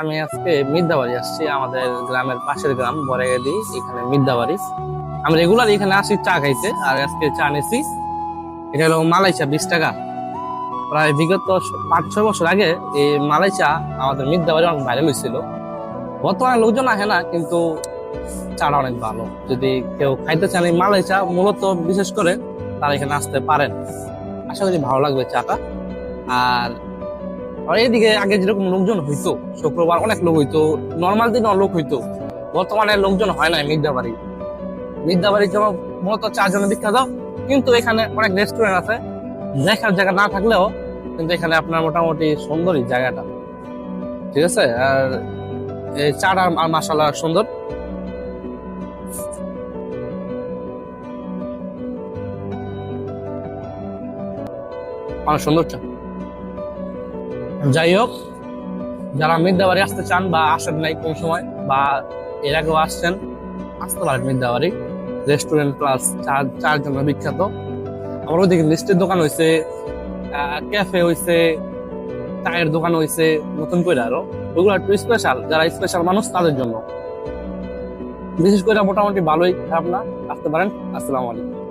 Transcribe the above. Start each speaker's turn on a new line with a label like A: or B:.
A: আমি আজকে মিদ্যাবাড়ি আসছি, আমাদের গ্রামের পাশের গ্রাম বরেগাদি এখানে মিদ্যাবাড়ি আমি রেগুলার এখানে আসি, চা খাইতে, আর আজকে চা নিছি। এটা হলো মালাই চা, বিশ টাকা। প্রায় বিগত পাঁচ, ছয় বছর আগে এই মালাই চা আমাদের মিদ্যাবাড়ি অনেক ভাইরাল হয়েছিল। বর্তমানে লোকজন আসে না, কিন্তু চাটা অনেক ভালো। যদি কেউ খাইতে চান এই মালাই চা, মূলত বিশেষ করে তারা এখানে আসতে পারেন। আশা করি ভালো লাগবে চাটা। আর আর এইদিকে আগে যেরকম লোকজন হইতো, শুক্রবার অনেক লোক হইতো নর্মাল দিন লোক হইতো। বর্তমানে লোকজন হয় না মির্জাবাড়ি। মির্জাবাড়ির জন্য মূলত চার জন্য বিখ্যাত কিন্তু এখানে অনেক রেস্টুরেন্ট আছে। দেখার জায়গা না থাকলেও কিন্তু এখানে আপনার মোটামুটি সুন্দরই জায়গাটা। ঠিক আছে? আর এই চাটা আর মাসালা সুন্দর। অনেক সুন্দর চা যাই হোক, যারা মির্দাবাড়ি আসতে চান বা আসেন নাই কোন সময় বা এর আগেও আসছেন, আসতে পারেন মির্দাবাড়ি রেস্টুরেন্ট প্লাস চার চার জন্য বিখ্যাত। আমার ওদিকে মিষ্টির দোকান হয়েছে ক্যাফে হয়েছে চায়ের দোকান হয়েছে নতুন করে আরও। ওইগুলো একটু স্পেশাল যারা স্পেশাল মানুষ তাদের জন্য। বিশেষ করে মোটামুটি ভালোই, খারাপ না, আসতে পারেন। আসসালামু আলাইকুম।